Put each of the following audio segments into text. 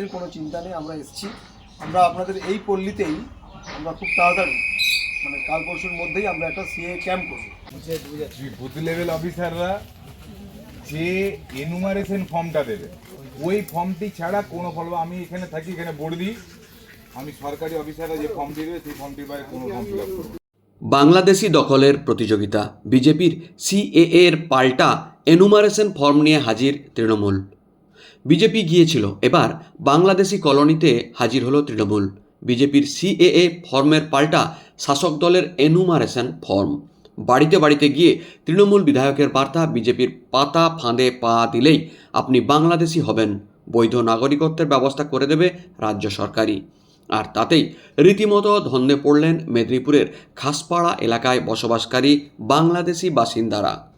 এর কোনো চিন্তা নেই আমরা এসেছি। আমরা আপনাদের এই পল্লীতেই আমরা খুব তাড়াতাড়ি মানে কাল পরশুর মধ্যেই আমরা একটা সিএ ক্যাম্প করব। বুথ লেভেল অফিসাররা যে এনুমারেশন ফর্মটা দেবে ওই ফর্মটি ছাড়া কোনো ফল আমি এখানে থাকি এখানে বোর্ড দিই আমি সরকারি অফিসাররা যে ফর্মটি দেবে সেই ফর্মটির বাইরে কোনো ফর্ম ফিল আপ বাংলাদেশি দখলের প্রতিযোগিতা বিজেপির সিএএ এর পাল্টা এনুমারেশন ফর্ম নিয়ে হাজির তৃণমূল। বিজেপি গিয়েছিল। এবার বাংলাদেশি কলোনিতে হাজির হলো তৃণমূল। বিজেপির সিএএ ফর্মের পাল্টা শাসক দলের এনুমারেশন ফর্ম। বাড়িতে বাড়িতে গিয়ে তৃণমূল বিধায়কের বার্তা বিজেপির পাতা ফাঁদে পা দিলেই আপনি বাংলাদেশি হবেন। বৈধ নাগরিকত্বের ব্যবস্থা করে দেবে রাজ্য সরকারই। আর তাতেই রীতিমতো ধন্দে পড়লেন মেদিনীপুরের খাসপাড়া এলাকায় বসবাসকারী বাংলাদেশি বাসিন্দারা।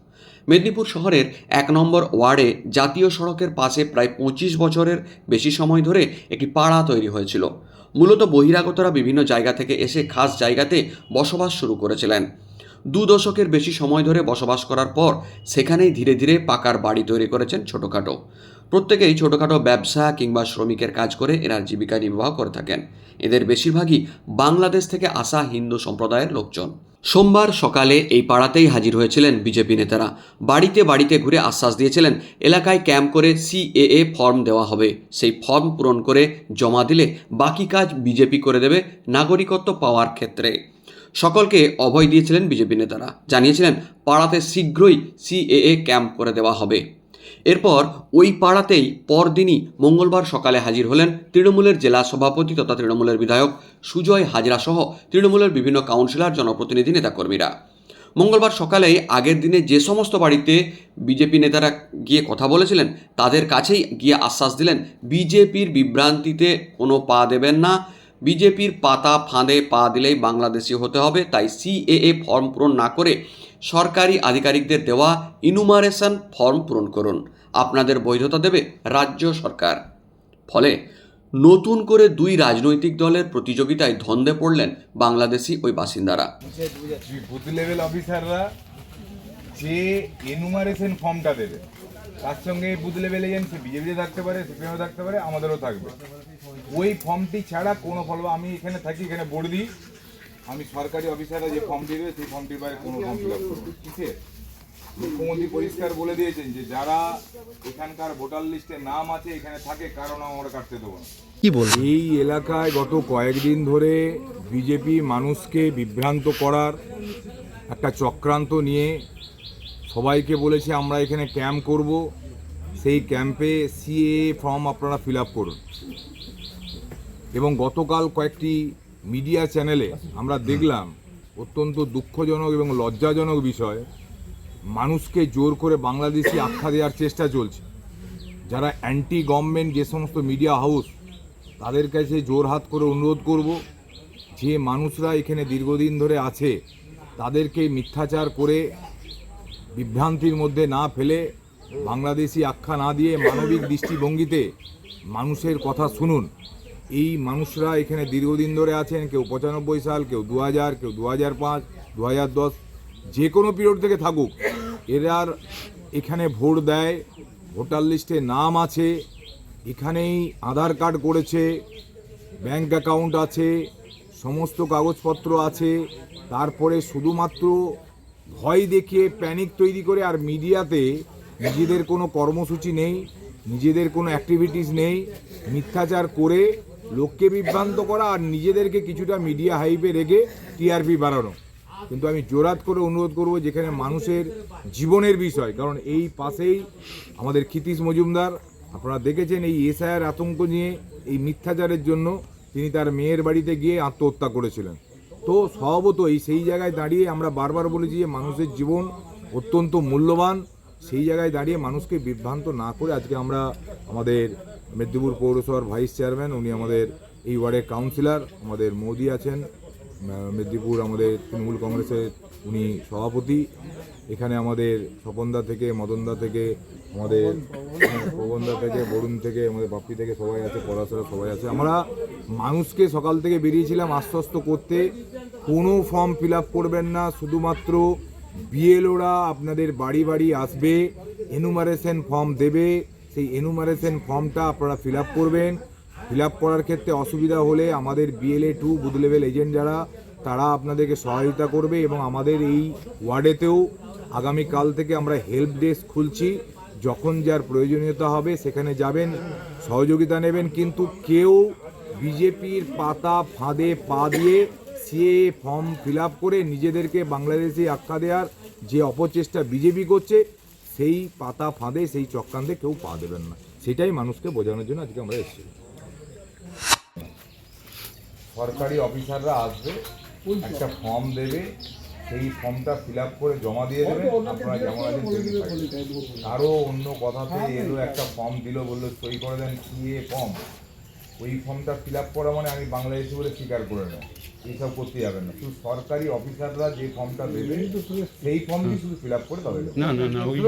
মেদিনীপুর শহরের এক নম্বর ওয়ার্ডে জাতীয় সড়কের পাশে প্রায় পঁচিশ বছরের বেশি সময় ধরে একটি পাড়া তৈরি হয়েছিল। মূলত বহিরাগতরা বিভিন্ন জায়গা থেকে এসে খাস জায়গাতে বসবাস শুরু করেছিলেন। দু দশকের বেশি সময় ধরে বসবাস করার পর সেখানেই ধীরে ধীরে পাকার বাড়ি তৈরি করেছেন ছোটোখাটো। প্রত্যেকেই ছোটোখাটো ব্যবসা কিংবা শ্রমিকের কাজ করে এরা জীবিকা নির্বাহ করে থাকেন। এদের বেশিরভাগই বাংলাদেশ থেকে আসা হিন্দু সম্প্রদায়ের লোকজন। সোমবার সকালে এই পাড়াতেই হাজির হয়েছিলেন বিজেপি নেতারা। বাড়িতে বাড়িতে ঘুরে আশ্বাস দিয়েছিলেন, এলাকায় ক্যাম্প করে সিএএ ফর্ম দেওয়া হবে। সেই ফর্ম পূরণ করে জমা দিলে বাকি কাজ বিজেপি করে দেবে নাগরিকত্ব পাওয়ার ক্ষেত্রে। সকলকে অভয় দিয়েছিলেন বিজেপি নেতারা। জানিয়েছিলেন, পাড়াতে শীঘ্রই সিএএ ক্যাম্প করে দেওয়া হবে। এরপর ওই পাড়াতেই পরদিনই মঙ্গলবার সকালে হাজির হলেন তৃণমূলের জেলা সভাপতি তথা তৃণমূলের বিধায়ক সুজয় হাজরা সহ তৃণমূলের বিভিন্ন কাউন্সিলর, জনপ্রতিনিধি, নেতাকর্মীরা। মঙ্গলবার সকালে আগের দিনে যে সমস্ত বাড়িতে বিজেপি নেতারা গিয়ে কথা বলেছিলেন, তাদের কাছেই গিয়ে আশ্বাস দিলেন, বিজেপির বিভ্রান্তিতে কোনো পা দেবেন না। বিজেপির পাতা ফাঁদে পা দিলেই বাংলাদেশি হতে হবে, তাই সিএএ ফর্ম পূরণ না করে সরকারি আধিকারিকদের দেওয়া ইনুমারেশন ফর্ম পূরণ করুন। আপনাদের বৈধতা দেবে রাজ্য সরকার। ফলে নতুন করে দুই রাজনৈতিক দলের প্রতিযোগিতায় ধন্দে পড়লেন বাংলাদেশি ওই বাসিন্দারা। বুথ লেভেল অফিসাররা যে এনুমারেশন ফর্মটা দেবে, তার সঙ্গে বুথ লেভেল এজেন্সি বিজেপিতে থাকতে পারে সিপিএমও থাকতে পারে, আমাদেরও থাকবে। ওই ফর্মটি ছাড়া কোনো ফল আমি এখানে থাকি, এখানে বোর্ড দিই। আমি সরকারি অফিসাররা যে ফর্মটি দেবে সেই ফর্মটির বাইরে কোনো ফর্ম ফিল আপ করব মুখ্যমন্ত্রী পরিষ্কার বলে দিয়েছেন যে যারা এখানকার ভোটার লিস্টে নাম আছে এখানে থাকে কারণ আমরা কাটতে দেবো না। কি এই এলাকায় গত কয়েকদিন ধরে বিজেপি মানুষকে বিভ্রান্ত করার একটা চক্রান্ত নিয়ে সবাইকে বলেছে আমরা এখানে ক্যাম্প করব। সেই ক্যাম্পে সিএ ফর্ম আপনারা ফিল আপ করুন। এবং গতকাল কয়েকটি মিডিয়া চ্যানেলে আমরা দেখলাম অত্যন্ত দুঃখজনক এবং লজ্জাজনক বিষয়, মানুষকে জোর করে বাংলাদেশি আখ্যা দেওয়ার চেষ্টা চলছে। যারা অ্যান্টি গভর্নমেন্ট যে সমস্ত মিডিয়া হাউস তাদের কাছে জোর হাত করে অনুরোধ করব, যে মানুষরা এখানে দীর্ঘদিন ধরে আছে, তাদেরকে মিথ্যাচার করে বিভ্রান্তির মধ্যে না ফেলে, বাংলাদেশি আখ্যা না দিয়ে মানবিক দৃষ্টিভঙ্গিতে মানুষের কথা শুনুন। এই মানুষরা এখানে দীর্ঘদিন ধরে আছেন, কেউ পঁচানব্বই সাল, কেউ দু হাজার কেউ দু হাজার পাঁচ দু হাজার দশ, যে কোনো পিরিয়ড থেকে থাকুক, এরার এখানে ভোট দেয়, ভোটার লিস্টে নাম আছে, এখানেই আধার কার্ড করেছে, ব্যাংক অ্যাকাউন্ট আছে, সমস্ত কাগজপত্র আছে, তারপরে শুধুমাত্র ভয় দেখিয়ে প্যানিক তৈরি করে আর মিডিয়াতে নিজেদের কোনো কর্মসূচি নেই, নিজেদের কোনো অ্যাক্টিভিটিস নেই, মিথ্যাচার করে লোককে বিভ্রান্ত করা আর নিজেদেরকে কিছুটা মিডিয়া হাইপে রেখে টিআরপি বাড়ানো কিন্তু আমি জোরাত করে অনুরোধ করব যেখানে মানুষের জীবনের বিষয়, কারণ এই পাশেই আমাদের ক্ষিতীশ মজুমদার, আপনারা দেখেছেন এই এসআইআর আতঙ্ক নিয়ে, এই মিথ্যাচারের জন্য তিনি তার মেয়ের বাড়িতে গিয়ে আত্মহত্যা করেছিলেন। তো স্বভাবত এই সেই জায়গায় দাঁড়িয়ে আমরা বারবার বলেছি যে মানুষের জীবন অত্যন্ত মূল্যবান, সেই জায়গায় দাঁড়িয়ে মানুষকে বিভ্রান্ত না করে আজকে আমরা আমাদের মেদিনীপুর পৌরসভার ভাইস চেয়ারম্যান, উনি আমাদের এই ওয়ার্ডের কাউন্সিলর, আমাদের মোদি আছেন মেদিনীপুর আমাদের তৃণমূল কংগ্রেসের উনি সভাপতি, এখানে আমাদের স্বপনদা থেকে, মদনদা থেকে, আমাদের পবনদা থেকে, বরুণ থেকে, আমাদের বাপ্পি থেকে সবাই আছে পড়াশোনা সবাই আছে। আমরা মানুষকে সকাল থেকে বেরিয়েছিলাম আশ্বস্ত করতে, কোনো ফর্ম ফিল করবেন না, শুধুমাত্র বিএলওরা আপনাদের বাড়ি বাড়ি আসবে, এনুমারেশন ফর্ম দেবে সেই এনুমারেশন ফর্মটা আপনারা ফিল করবেন। ফিল করার ক্ষেত্রে অসুবিধা হলে আমাদের BLA two booth level agent যারা, তারা আপনাদেরকে সহায়তা করবে এবং আমাদের এই ওয়ার্ডেতেও আগামীকাল থেকে আমরা হেল্প ডেস্ক খুলছি। যখন যার প্রয়োজনীয়তা হবে সেখানে যাবেন, সহযোগিতা নেবেন। কিন্তু কেউ বিজেপির পাতা ফাঁদে পা দিয়ে সিএ ফর্ম ফিল করে নিজেদেরকে বাংলাদেশি আখ্যা দেওয়ার যে অপচেষ্টা বিজেপি করছে সেই পাতা ফাঁদে সেই চক্রান্তে কেউ পা দেবেন না। সেটাই মানুষকে বোঝানোর জন্য আজকে আমরা এসেছি। সরকারি অফিসাররা আসবে একটা ফর্ম দেবে সেই ফর্মটা ফিল আপ করে জমা দিয়ে দেবেন আপনারা যেমন আছেন। কারও অন্য কথাতে এলো একটা ফর্ম দিল বলল সই করে দেন কি এ ফর্ম? ওই ফর্মটা ফিল আপ করা মানে আমি বাংলাদেশি বলে স্বীকার করে নেব। এইসব করতে যাবেন না। শুধু সরকারি অফিসাররা যে ফর্মটা দেবে সেই ফর্মটি শুধু ফিল আপ করে তবে। না না না ওই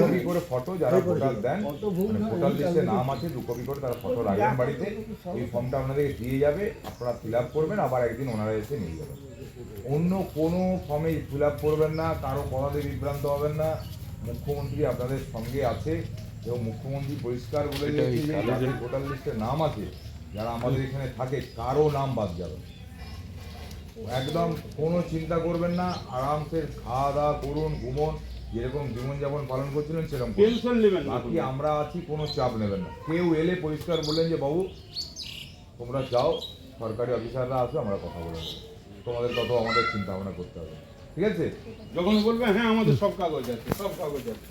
কপি করে। ফটো যারা ভোটার দেন মানে ভোটার লিস্টে নাম আছে দু কপি করে তারা ফটো রাখবেন বাড়িতে। ওই ফর্মটা আপনাদেরকে দিয়ে যাবে আপনারা ফিল আপ করবেন আবার একদিন ওনারা এসে নিয়ে যাবেন। অন্য কোনো ফর্মে ফিল আপ করবেন না কারও কথাতে বিভ্রান্ত হবেন না। মুখ্যমন্ত্রী আপনাদের সঙ্গে আছে এবং মুখ্যমন্ত্রী পরিষ্কার বলে দিয়েছে যাদের ভোটার লিস্টে নাম আছে যারা আমাদের এখানে থাকে কারও নাম বাদ যাবে একদম কোনো চিন্তা করবেন না আরামসে খাওয়া দাওয়া করুন ঘুমন যেরকম জীবনযাপন পালন করছিলেন সেরকম। টেনশন নেবেন বাকি আমরা আছি কোনো চাপ নেবেন না। কেউ এলে পরিষ্কার বললেন যে বাবু তোমরা যাও সরকারি অফিসাররা আসবে আমরা কথা বলে নেব। তোমাদের তত আমাদের চিন্তা ভাবনা করতে হবে ঠিক আছে? যখন বলবে হ্যাঁ আমাদের সব কাগজ আছে সব কাগজ আছে।